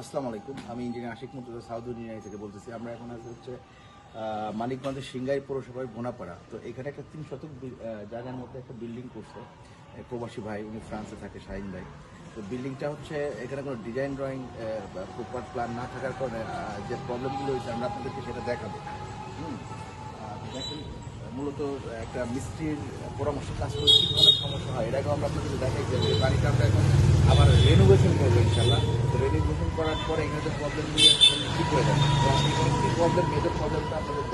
আসসালামু আলাইকুম। আমি engineer Ashiq Murtaza south engineering থেকে বলতেছি। আমরা এখন আছি হচ্ছে মানিকগঞ্জের সিঙ্গাই পৌরসভায় বোনাপাড়া। তো এখানে একটা তিন শতক জায়গার মধ্যে একটা বিল্ডিং করছে প্রবাসী ভাই। উনি ফ্রান্সে থাকে, শাহিন ভাই। তো বিল্ডিংটা হচ্ছে, এখানে কোনো ডিজাইন ড্রয়িং প্রপার প্ল্যান না থাকার কারণে যে প্রবলেমগুলো হয়েছে, আমরা আপনাদেরকে সেটা দেখাবো। দেখেন, মূলত একটা মিস্ত্রির পরামর্শ কাজ করে কি ধরনের সমস্যা হয় এটাকে আমরা আপনাদের দেখাই যে বাড়িটা আমরা এখন আবার রেনোভেশন করব। পরে এখানে যে প্রবলেমগুলো ঠিক হয়ে যাবে। এখানে প্রবলেম মেজর প্রবলেমটা আপনাদের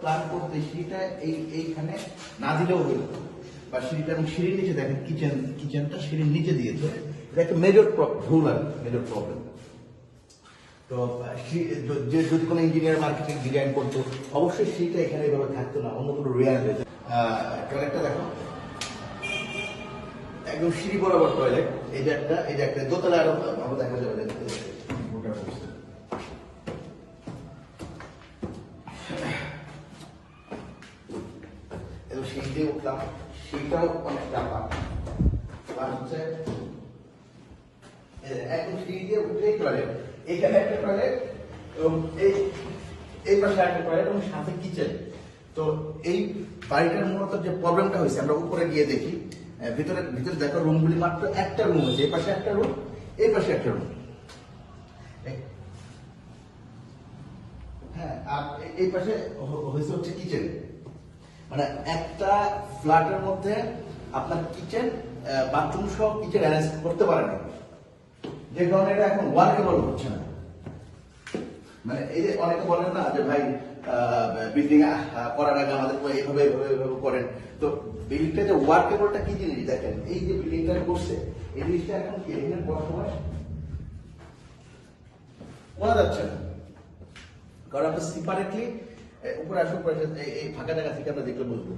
প্ল্যান করতে এই না দিলেও বা সিঁড়ির নিচে দেখেন কিচেন কিচেনটা সিঁড়ির নিচে দিয়েছে। এটা একটা মেজর ভুল আর মেজর প্রবলেম তো য- যদি কোনো ইঞ্জিনিয়ার মার্কেটিং ডিজাইন করতো, অবশ্যই সিঁড়িটা এখানে এভাবে থাকতো না, অন্য কোনো রেয়ার হয়েছে টয়লেটটা দেখো, একদম সিঁড়ি বরাবর টয়লেট এই যে একটা, এই যে একটা দোতলা আরও আমরা দেখা যাবে সিঁড়ি দিয়ে উঠলাম সিঁড়িটাও অনেক আর হচ্ছে একদম সিঁড়ি দিয়ে এখানে একটা এই পাশে একটা এবং সাথে তো এই বাড়িটার মূলত যে প্রবলেমটা হয়েছে, আমরা উপরে গিয়ে দেখি। ভিতরে ভিতরে দেখো রুমগুলি মাত্র একটা রুম আছে এই পাশে একটা রুম এই পাশে একটা রুম হ্যাঁ আর এই পাশে হয়েছে হচ্ছে কিচেন মানে একটা ফ্ল্যাটের মধ্যে আপনার কিচেন বাথরুম সহ কিচেন অ্যারেঞ্জ করতে পারেন যে কারণে এটা এখন ওয়ার্কেবল হচ্ছে না। মানে এই যে অনেকে বলেন না যে ভাই বিল্ডিং করার আগে আমাদের এইভাবে এইভাবে এইভাবে করেন। তো বিল্ডিংটা যে ওয়ার্কেবলটা কি জিনিস? দেখেন, এই যে বিল্ডিংটা করছে, এই জিনিসটা এখন কি এখানে বর্তমানে? করা যাচ্ছে না। কারণ আমরা সিপারেটলি উপরে আসুন, এই- এই ফাঁকা জায়গা থেকে আমরা দেখলে বুঝব।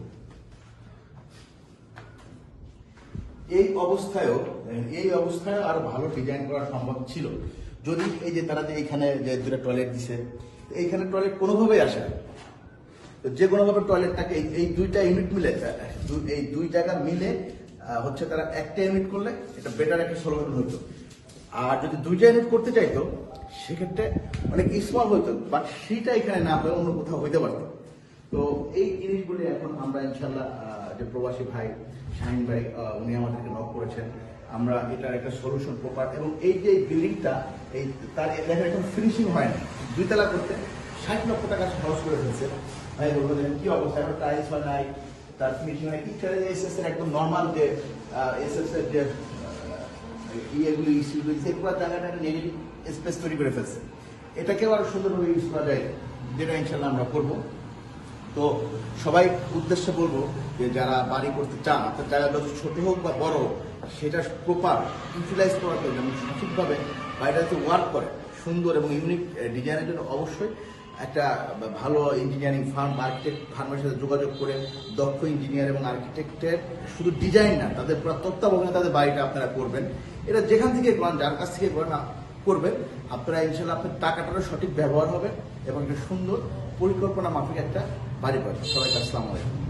এই অবস্থায়ও, এই অবস্থায় আরও ভালো ডিজাইন করা সম্ভব ছিল। যদি এই যে তারা যে এইখানে যে দুটা টয়লেট দিছে এইখানে টয়লেট কোনোভাবেই আসে না। যে কোনোভাবে টয়লেটটাকে এই- দুইটা ইউনিট মিলে এই দুই জায়গা মিলে হচ্ছে তারা একটা ইউনিট করলে এটা বেটার একটা সলিউশন হতো আর যদি দুইটা ইউনিট করতে চাইতো, সেক্ষেত্রে অনেক স্মল হতো বাট সেটা এখানে না হয়ে অন্য কোথাও হইতে পারতো। তো এই জিনিসগুলি এখন আমরা ইনশাল্লাহ যে প্রবাসী ভাই শাহিন ভাই উনি আমাদেরকে নক করেছেন, আমরা এটার একটা সলিউশন প্রপার এবং এই যে বিল্ডিংটা এই তার দেখেন এখন ফিনিশিং হয় না। দুইতলা করতে ষাট লক্ষ টাকা খরচ করে ফেলছে। ভাই, বলব কি অবস্থা? এখন টাইলস হয় নাই, তার ফিনিশিং হয়। ইটারে এসএস এর একদম নর্মাল যে এসএস এর যে ইয়েগুলি ইস্যুগুলি সেগুলো জায়গাটা একটা নেগেটিভ স্পেস তৈরি করে ফেলছে। এটাকেও আরও সুন্দরভাবে ইউজ করা যায়, যেটা ইনশাল্লাহ আমরা করব। তো সবাই উদ্দেশ্যে বলব যে যারা বাড়ি করতে চান আপনার জায়গা যত ছোট হোক বা বড় হোক, সেটা প্রপার ইউটিলাইজ করার জন্য এবং সঠিকভাবে বাড়িটা যাতে ওয়ার্ক করে, সুন্দর এবং ইউনিক ডিজাইনের জন্য অবশ্যই একটা ভালো ইঞ্জিনিয়ারিং ফার্ম আর্কিটেক্ট ফার্মের সাথে যোগাযোগ করে দক্ষ ইঞ্জিনিয়ার এবং আর্কিটেক্টের শুধু ডিজাইন না, তাদের পুরো তত্ত্বাবধানে তাদের বাড়িটা আপনারা করবেন। এটা যেখান থেকে করেন, যার কাছ থেকে করেন করবেন। আপনারা ইনশাল্লাহ আপনার টাকাটারও সঠিক ব্যবহার হবে এবং একটা সুন্দর পরিকল্পনা মাফিক একটা বাড়ি পাঠ সবাইকে আসসালামু